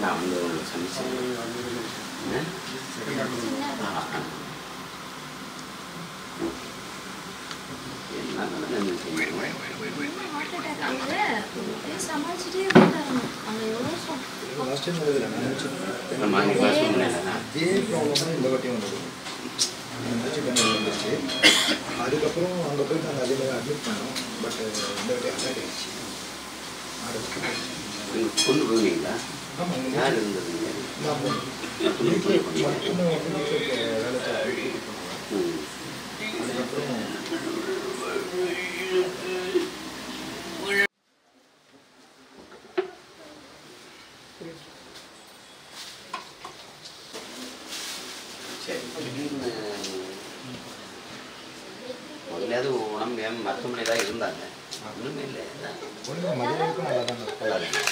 làm đường sẵn sàng nhé அதுக்கப்புறம் அங்கே போய் நாங்கள் அதே மாதிரி அட்மிட் பண்ணோம் பட் இந்த வாட்டி அட்டாக் ஆயிடுச்சு நீங்க கொண்டு போவீங்களா? யார் இருந்ததுங்க முதல்லையாவது உடம்பு முடியாமல் மருத்துவமனை தான் இருந்தாங்க? ஒன்றுமே இல்லை ஒன்றும் மதியம் நல்லா தான் நல்லா இருக்கு.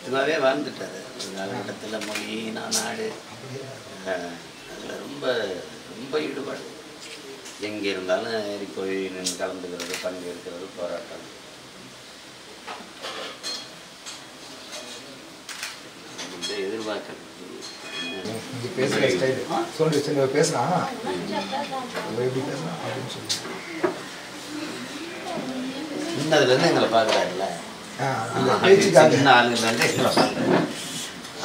சும்மாவே வாழ்ந்துட்டாரு காலகட்டத்தில் மொழி நான் நாடு அதில் ரொம்ப ரொம்ப ஈடுபாடு எங்கே இருந்தாலும் ஏறி போய் நின்று கலந்துக்கிறது பங்கேற்கிறது போராட்டம். எதிர்பார்க்கணும் பேசுகிற ஸ்டைல். சொல்லி இவ எப்படி பேசுனா அப்படின்னு சொல்லி. சின்னதுலேருந்து எங்களை அந்த பேச்சுக்காக சின்ன ஆளுங்கள்லேருந்து எங்களை பார்க்குறாரு.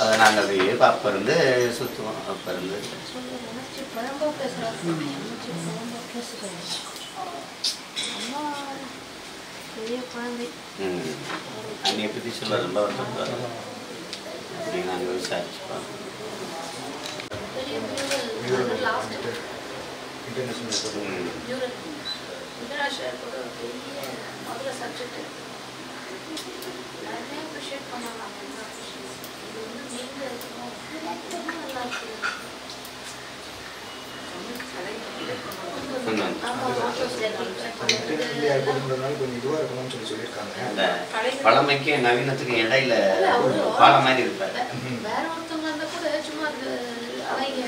அதை நாங்கள் அப்படியே அப்போ இருந்து சுற்றுவோம் அப்போ இருந்து அன்னையை பற்றி சொல்ல ரொம்ப வருத்தப்படுவார் அப்படி நாங்கள் விசாரிச்சுப்போம். இன்டர்நேஷனல் பெரிய முதல்ல சப்ஜெக்ட் எல்லாருமே அப்ரிஷியேட் பண்ணலாம் பழமைக்கும் நவீனத்துக்கும் இடையில பாலம் மாதிரி இருப்பார். வேற ஒருத்தவங்க இருந்தா கூட சும்மா அவங்க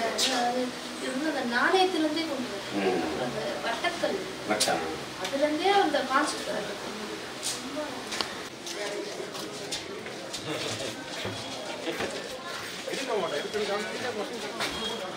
இருந்து அந்த நாணயத்திலிருந்தே கொண்டு வரும் ம். அந்த வட்டக்கல். அதுல இருந்தே அந்த கான்செப்ட் 여기 나오면 끝내고